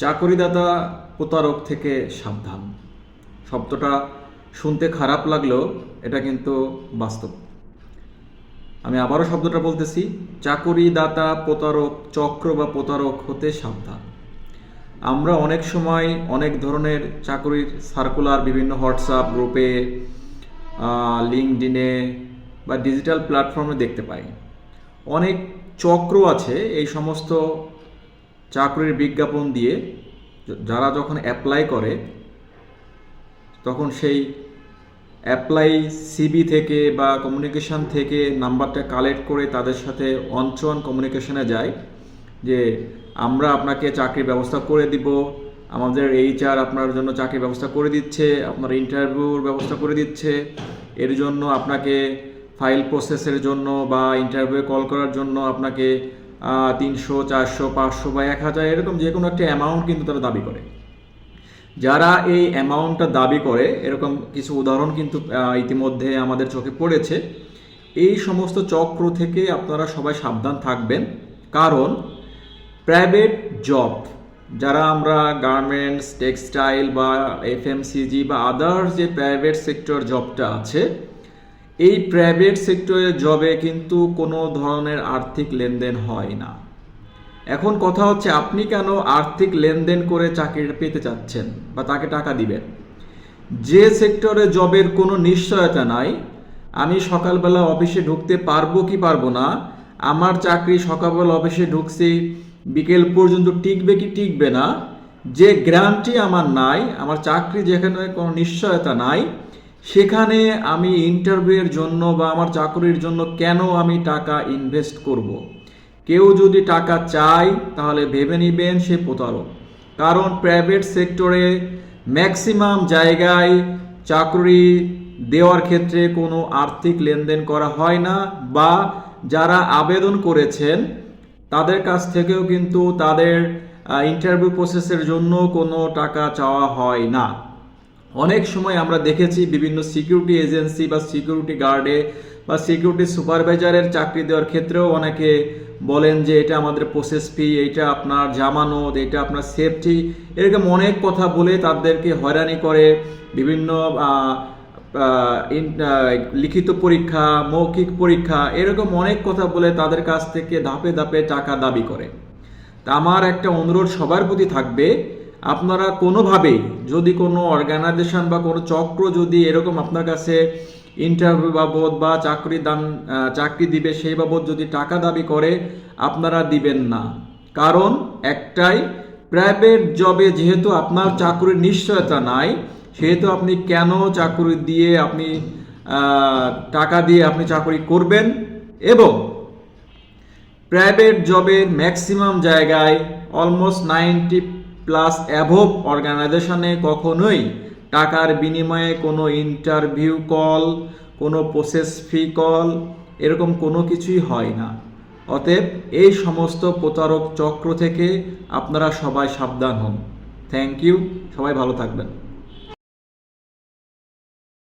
চাকরিদাতা প্রতারক থেকে সাবধান। শব্দটা শুনতে খারাপ লাগলেও এটা কিন্তু বাস্তব। আমি আবারও শব্দটা বলতেছি, চাকরিদাতা প্রতারক, চক্র বা প্রতারক হতে সাবধান। আমরা অনেক সময় অনেক ধরনের চাকরির সার্কুলার বিভিন্ন হোয়াটসঅ্যাপ গ্রুপে লিঙ্কডিনে বা ডিজিটাল প্ল্যাটফর্মে দেখতে পাই। অনেক চক্র আছে, এই সমস্ত চাকরির বিজ্ঞাপন দিয়ে যারা যখন অ্যাপ্লাই করে, তখন সেই অ্যাপ্লাই সিবি থেকে বা কমিউনিকেশন থেকে নাম্বারটা কালেক্ট করে তাদের সাথে অন টু অন কমিউনিকেশনে যায় যে, আমরা আপনাকে চাকরির ব্যবস্থা করে দিব। আমাদের এইচআর আপনার জন্য চাকরির ব্যবস্থা করে দিচ্ছে, আপনার ইন্টারভিউর ব্যবস্থা করে দিচ্ছে। এর জন্য আপনাকে ফাইল প্রসেসের জন্য বা ইন্টারভিউ কল করার জন্য আপনাকে তিনশো, চারশো, পাঁচশো বা এক হাজার, এরকম যে কোনো একটা অ্যামাউন্ট কিন্তু তারা দাবি করে। যারা এই অ্যামাউন্টটা দাবি করে, এরকম কিছু উদাহরণ কিন্তু ইতিমধ্যে আমাদের চোখে পড়েছে। এই সমস্ত চক্র থেকে আপনারা সবাই সাবধান থাকবেন। কারণ প্রাইভেট জব যারা আমরা গার্মেন্টস টেক্সটাইল বা এফএমসিজি বা আদার্স যে প্রাইভেট সেক্টর জবটা আছে এই প্রাইভেট সেক্টরের জবে কিন্তু কোনো ধরনের আর্থিক লেনদেন হয় না। এখন কথা হচ্ছে, আপনি কেন আর্থিক লেনদেন করে চাকরিটা পেতে চাচ্ছেন বা তাকে টাকা দিবেন? যে সেক্টরে জবের কোনো নিশ্চয়তা নাই, আমি সকালবেলা অফিসে ঢুকতে পারব কি পারব না, আমার চাকরি সকালবেলা অফিসে ঢুকছি, বিকেল পর্যন্ত টিকবে কি টিকবে না, যে গ্যারান্টি আমার নাই, আমার চাকরি যেখানে কোনো নিশ্চয়তা নাই সেখানে আমি ইন্টারভিউয়ের জন্য বা আমার চাকরির জন্য কেন আমি টাকা ইনভেস্ট করব। কেউ যদি টাকা চায়, তাহলে ভেবে নেবেন সে প্রতারক কারণ প্রাইভেট সেক্টরে ম্যাক্সিমাম জায়গায় চাকরি দেওয়ার ক্ষেত্রে কোনো আর্থিক লেনদেন করা হয় না বা যারা আবেদন করেছেন, তাদের কাছ থেকেও কিন্তু তাদের ইন্টারভিউ প্রসেসের জন্য কোনো টাকা চাওয়া হয় না অনেক সময় আমরা দেখেছি বিভিন্ন সিকিউরিটি এজেন্সি বা সিকিউরিটি গার্ডে বা সিকিউরিটি সুপারভাইজারের চাকরি দেওয়ার ক্ষেত্রেও অনেকে বলেন যে এটা আমাদের প্রসেস ফি এটা আপনার জামানত এটা আপনার সেফটি এরকম অনেক কথা বলে তাদেরকে হয়রানি করে। বিভিন্ন লিখিত পরীক্ষা, মৌখিক পরীক্ষা, এরকম অনেক কথা বলে তাদের কাছ থেকে ধাপে ধাপে টাকা দাবি করে। তা আমার একটা অনুরোধ সবার প্রতি থাকবে আপনারা কোনোভাবেই যদি কোনো অর্গানাইজেশন বা কোনো চক্র যদি এরকম আপনার কাছে ইন্টারভিউ বাবদ বা চাকরি দান চাকরি দিবে সেই বাবদ যদি টাকা দাবি করে, আপনারা দিবেন না। কারণ একটাই প্রাইভেট জবে যেহেতু আপনার চাকরির নিশ্চয়তা নাই, সেহেতু আপনি কেন চাকরি দিয়ে আপনি টাকা দিয়ে আপনি চাকরি করবেন? এবং প্রাইভেট জবের ম্যাক্সিমাম জায়গায় অলমোস্ট নাইনটি প্লাস অ্যাভোভ অর্গানাইজেশনে কখনোই টাকার বিনিময়ে কোনো ইন্টারভিউ কল, কোনো প্রসেস ফি কল এরকম কোনো কিছুই হয় না। অতএব এই সমস্ত প্রতারক চক্র থেকে আপনারা সবাই সাবধান হন। থ্যাংক ইউ, সবাই ভালো থাকবেন।